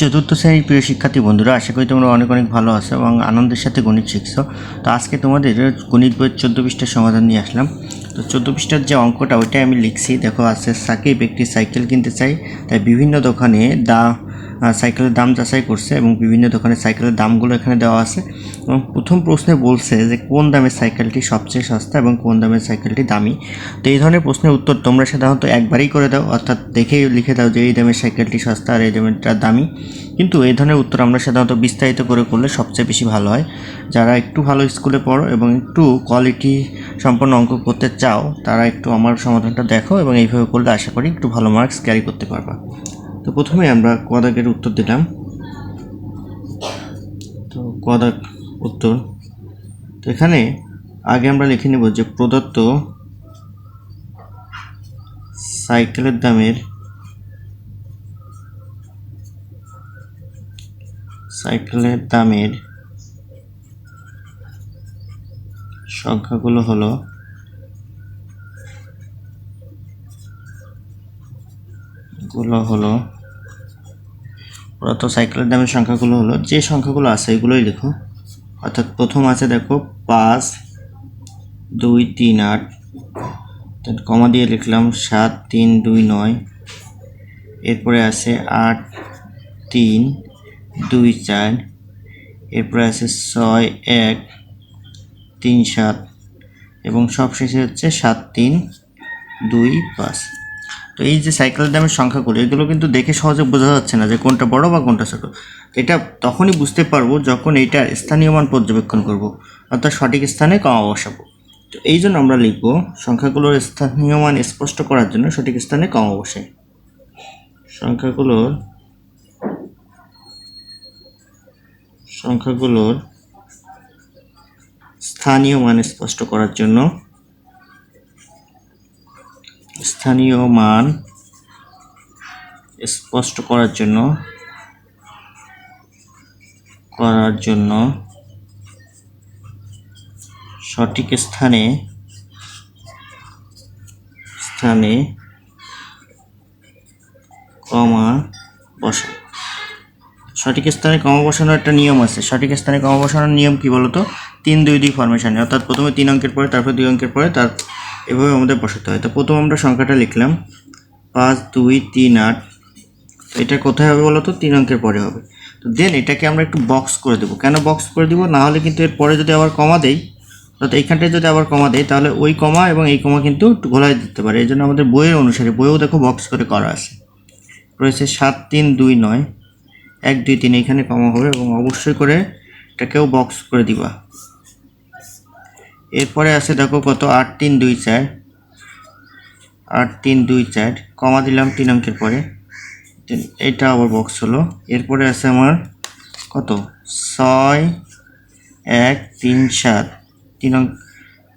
চতুর্থ শ্রেণির প্রিয় শিক্ষার্থী বন্ধুরা, আশা করি তোমরা অনেক অনেক ভালো আছো এবং আনন্দের সাথে গণিত শিখছো। তো আজকে তোমাদের গণিত বইয়ের চোদ্দ পৃষ্ঠার সমাধান নিয়ে আসলাম। তো চোদ্দ পৃষ্ঠার যে অঙ্কটা, ওইটাই আমি লিখছি। দেখো, আছে সাকিব একটি সাইকেল কিনতে চাই, তাই বিভিন্ন দোকানে দা সাইকেলের দাম যাচাই করছে এবং বিভিন্ন দোকানে সাইকেলের দামগুলো এখানে দেওয়া আছে। এবং প্রথম প্রশ্নে বলছে যে, কোন দামের সাইকেলটি সবচেয়ে সস্তা এবং কোন দামের সাইকেলটি দামি? তো এই ধরনের প্রশ্নের উত্তর তোমরা সাধারণত একবারই করে দাও, অর্থাৎ দেখেই লিখে দাও যে, এই দামের সাইকেলটি সস্তা আর এই দামেরটা দামি। কিন্তু এই ধরনের উত্তর আমরা সাধারণত বিস্তারিত করে করলে সবচেয়ে বেশি ভালো হয়। যারা একটু ভালো স্কুলে পড়ো এবং একটু কোয়ালিটি সম্পন্ন অঙ্ক করতে চাও, তারা একটু আমার সমাধানটা দেখো এবং এইভাবে করলে আশা করি একটু ভালো মার্কস ক্যারি করতে পারবা। তো প্রথমে আমরা কদাকের উত্তর দিলাম। তো কদাক উত্তর। তো এখানে আগে আমরা লিখে নেব যে প্রদত্ত সাইকেলের দামের সাইকেলের দামের সংখ্যাগুলো হলো গুলো হলো প্রদত্ত সাইকেলের দামের সংখ্যাগুলো হলো, যে সংখ্যাগুলো আছে এগুলোই লেখো অর্থাৎ প্রথম আছে দেখো পাঁচ, দুই, তিন, আট। কমা দিয়ে লিখলাম সাত, তিন, দুই, নয়। এরপরে আছে আট, তিন, দুই, চার। এরপরে আছে ছয়, এক, তিন, সাত। এবং সবশেষে হচ্ছে সাত, তিন, দুই, পাঁচ। তো এই যে সাইকেলের দামের সংখ্যাগুলো, এগুলো কিন্তু দেখে সহজে বোঝা যাচ্ছে না যে কোনটা বড় বা কোনটা ছোট। এটা তখনই বুঝতে পারব যখন এইটার স্থানীয় মান পর্যবেক্ষণ করব, অর্থাৎ সঠিক স্থানে কমা বসাবো। তো এই জন্য আমরা লিখব, সংখ্যাগুলোর স্থানীয় মান স্পষ্ট করার জন্য সঠিক স্থানে কমা বসে। সংখ্যাগুলোর সংখ্যাগুলোর স্থানীয় মান স্পষ্ট করার জন্য স্থানীয় মান স্পষ্ট করার জন্য করার জন্য সঠিক স্থানে স্থানে কমা বসা সঠিক স্থানে কমা বসানোর একটা নিয়ম আছে। সঠিক স্থানে কমা বসানোর নিয়ম কি বলতো? তিন দুই দুই ফরমেশনে অর্থাৎ প্রথমে তিন অঙ্কের পরে, তারপর দুই অঙ্কের পরে, তার এভাবে আমাদের বসাতে হয়। তো প্রথম আমরা সংখ্যাটা লিখলাম। পাঁচ, দুই, তিন, আট। এটা কোথায় হবে বলো তো তিন অঙ্কের পরে হবে। তো দেন এটাকে আমরা একটু বক্স করে দেবো। কেন বক্স করে দিব? না হলে কিন্তু এর পরে যদি আবার কমা দেই অর্থাৎ এইখানটায় যদি আবার কমা দেয় তাহলে ওই কমা এবং এই কমা কিন্তু একটু ঘোলায় দিতে পারে। এই জন্য আমাদের বইয়ের অনুসারে, বইয়েও দেখো বক্স করে করা আছে। রয়েছে সাত, তিন, দুই, নয়। এক, দুই, তিন এখানে কমা হবে এবং অবশ্যই করে এটাকেও বক্স করে দিবা। এরপরে আছে দেখো কত? আট তিন দুই চার। আট তিন দুই চার। কমা দিলাম তিন অঙ্কের পরে। এটা আবার বক্স হলো। এরপরে আছে আমার কত? ছয়, এক, তিন, সাত। তিন অঙ্ক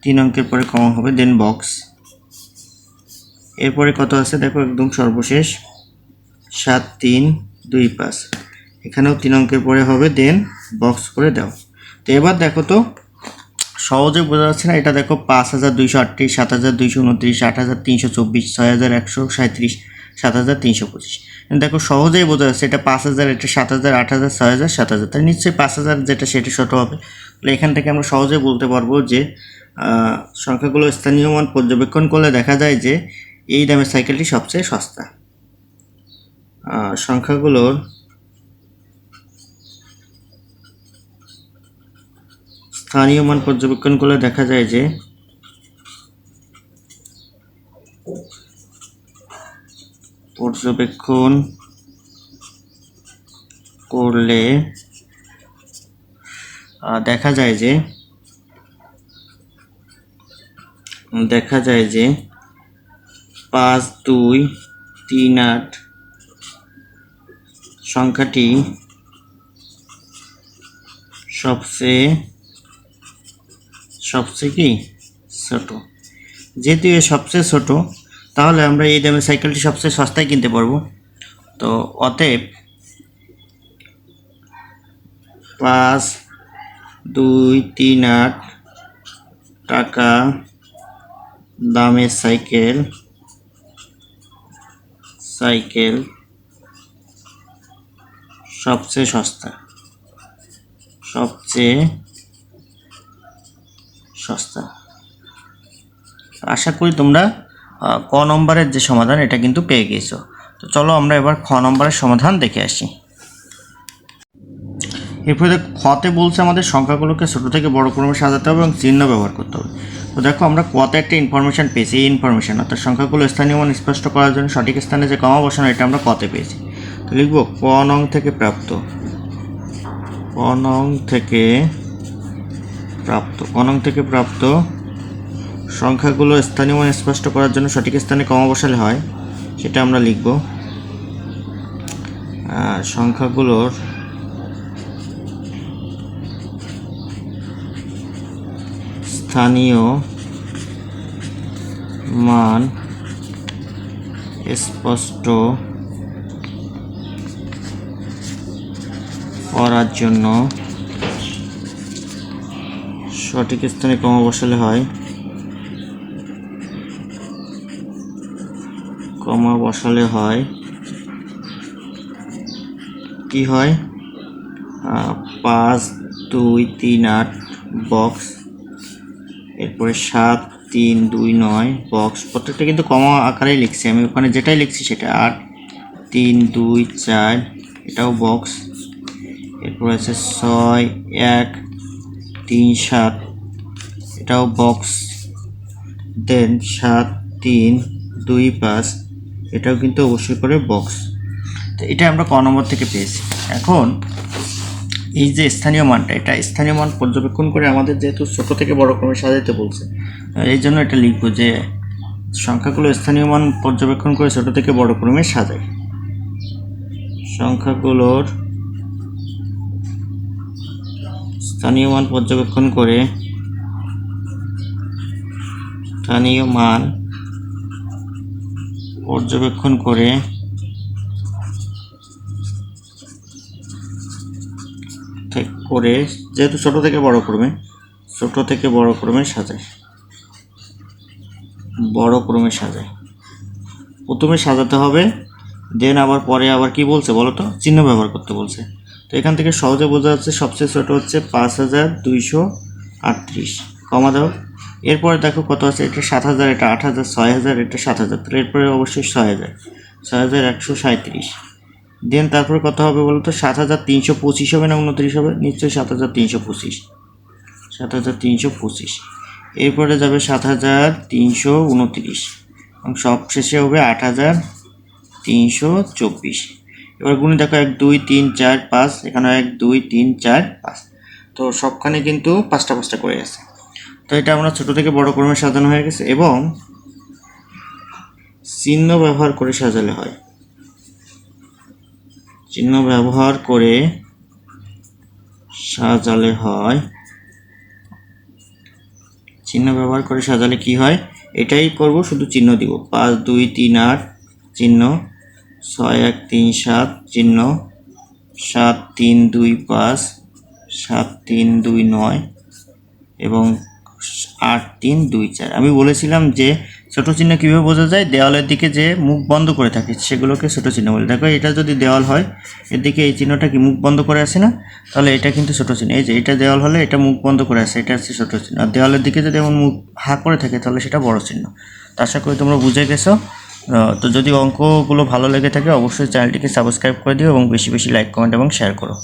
তিন অঙ্কের পরে কমা হবে দেন বক্স এরপরে কত আছে দেখো? একদম সর্বশেষ। সাত, তিন, দুই, পাঁচ। এখানেও তিন অঙ্কের পরে হবে দেন বক্স করে দাও। তো এবার দেখো তো সহজে বোঝা যাচ্ছে না। এটা দেখো পাঁচ হাজার দুইশো আটত্রিশ, সাত হাজার দুইশো উনত্রিশ, আট হাজার তিনশো চব্বিশ, ছয় হাজার একশো সাঁত্রিশ সাত হাজার তিনশো পঁচিশ। দেখো সহজেই বোঝা যাচ্ছে এটা পাঁচ হাজার, এটা সাত হাজার, আট হাজার, ছয় হাজার, সাত হাজার। তাই নিশ্চয়ই পাঁচ হাজার যেটা সেটা ছোটো হবে। তাহলে এখান থেকে আমরা সহজেই বলতে পারব যে সংখ্যাগুলো স্থানীয় মান পর্যবেক্ষণ করলে দেখা যায় যে এই দামের সাইকেলটি সবচেয়ে সস্তা। সংখ্যাগুলোর স্থানীয় মান পর্যবেক্ষণ করলে দেখা যায় যে পর্যবেক্ষণ করলে দেখা যায় যে, দেখা যায় যে পাঁচ, দুই, তিন, আট সংখ্যাটি সবচেয়ে সবচেয়ে কি? ছোট। যেহেতু এ সবচেয়ে ছোট, তাহলে আমরা এই দামে সাইকেলটি সবচেয়ে সস্তায় কিনতে পারব। তো অতএব পাঁচ, দুই, তিন, আট টাকা দামের সাইকেল সাইকেল সবচেয়ে সস্তা, সবচেয়ে সস্তা। আশা করি তোমরা ক নম্বরের যে সমাধান, এটা কিন্তু পেয়ে গিয়েছো তো চলো আমরা এবার খ নম্বরের সমাধান দেখে আসি। এরপরে খতে বলছে আমাদের সংখ্যাগুলোকে ছোট থেকে বড় ক্রমে সাজাতে হবে এবং চিহ্ন ব্যবহার করতে হবে। তো দেখো, আমরা কতে একটা ইনফরমেশন পেয়েছি, এই ইনফরমেশন অর্থাৎ সংখ্যাগুলো স্থানীয় মান স্পষ্ট করার জন্য সঠিক স্থানে যে কমা বসানো, এটা আমরা কতে পেয়েছি। তো লিখব, ক নং থেকে প্রাপ্ত। ক নং থেকে প্রাপ্ত। ক নং থেকে প্রাপ্ত সংখ্যাগুলো স্থানীয় মান স্পষ্ট করার জন্য সঠিক স্থানে কমা বসালে হয়, সেটা আমরা লিখব। সংখ্যাগুলোর স্থানীয় মান স্পষ্ট করার জন্য সঠিক স্থানে কমা বসালে হয়। কমা বসালে হয়। কি হয়? পাঁচ, দুই, তিন, আট বক্স এরপরে সাত, তিন, দুই, নয় বক্স প্রত্যেকটা কিন্তু কমা আকারেই লিখছি। আমি ওখানে যেটাই লিখছি সেটা আট, তিন, দুই, চার, এটাও বক্স এরপর আছে ছয়, এক তিন সাত, এটাও বক্স দেন সাত, তিন, দুই, পাঁচ, এটাও কিন্তু অবশ্যই করে বক্স তো এটা আমরা ক নম্বর থেকে পেয়েছি। এখন এই যে স্থানীয় মানটা, এটা স্থানীয় মান পর্যবেক্ষণ করে আমাদের যেহেতু ছোট থেকে বড় ক্রমে সাজাতে বলছে এই জন্য এটা লিখব যে সংখ্যাগুলো স্থানীয় মান পর্যবেক্ষণ করে ছোট থেকে বড় ক্রমে সাজায় সংখ্যাগুলোর স্থানীয় মান পর্যবেক্ষণ করে স্থানীয় মান পর্যবেক্ষণ করে করে যেহেতু ছোট থেকে বড় ক্রমে, ছোট থেকে বড় ক্রমে সাজায়। বড় ক্রমে সাজায়। প্রথমে সাজাতে হবে, দেন আবার পরে আবার কি বলছে বলো তো? চিহ্ন ব্যবহার করতে বলছে। তো এখান থেকে সহজে বোঝা যাচ্ছে সবচেয়ে ছোট হচ্ছে পাঁচ হাজার দুইশো আটত্রিশ। কমা দাও। এরপরে দেখো কত আছে? এটা সাত হাজার, এটা আট হাজার, ছয় হাজার, এটা সাত হাজার। এরপরে অবশ্যই ছয় হাজার। ছয় হাজার একশো সাঁত্রিশ দেন তারপরে কত হবে বলো তো? সাত হাজার তিনশো পঁচিশ হবে না উনত্রিশ হবে? নিশ্চয়ই সাত হাজার তিনশো পঁচিশ। সাত হাজার তিনশো পঁচিশ। এরপরে যাবে সাত হাজার তিনশো উনত্রিশ। এবং সব শেষে হবে আট হাজার তিনশো চব্বিশ। এবার গুণে দেখো এক, দুই, তিন, চার, পাঁচ এখানে এক, দুই, তিন, চার, পাঁচ। তো সবখানে কিন্তু পাঁচটা পাঁচটা করে আছে। তো এটা আমরা ছোট থেকে বড় ক্রমে সাজানো হয়ে গেছে এবং চিহ্ন ব্যবহার করে সাজালে হয়। চিহ্ন ব্যবহার করে সাজালে হয়। চিহ্ন ব্যবহার করে সাজালে কি হয়? এটাই করব, শুধু চিহ্ন দিব। পাঁচ, দুই, তিন, আট, চিহ্ন। ছয় এক তিন সাত চিহ্ন, সাত তিন দুই পাঁচ, সাত তিন দুই নয় এবং আট তিন দুই চার। আমি বলেছিলাম যে ছোট চিহ্ন কীভাবে বোঝা যায়? দেওয়ালের দিকে যে মুখ বন্ধ করে থাকে, সেগুলোকে ছোট চিহ্ন বলে। দেখো, এটা যদি দেওয়াল হয়, এর দিকে এই চিহ্নটা কি মুখ বন্ধ করে আসে না? তাহলে এটা কিন্তু ছোট চিহ্ন। এই যে এটা দেওয়াল হলে এটা মুখ বন্ধ করে আসে, এটা হচ্ছে ছোট চিহ্ন। আর দেওয়ালের দিকে যদি এমন মুখ হা করে থাকে, তাহলে সেটা বড় চিহ্ন। তো আশা করি তোমরা বুঝে গেছো। তো যদি অঙ্কগুলো ভালো লেগে থাকে, অবশ্যই চ্যানেলটিকে সাবস্ক্রাইব করে দিও এবং বেশি বেশি লাইক কমেন্ট এবং শেয়ার করো।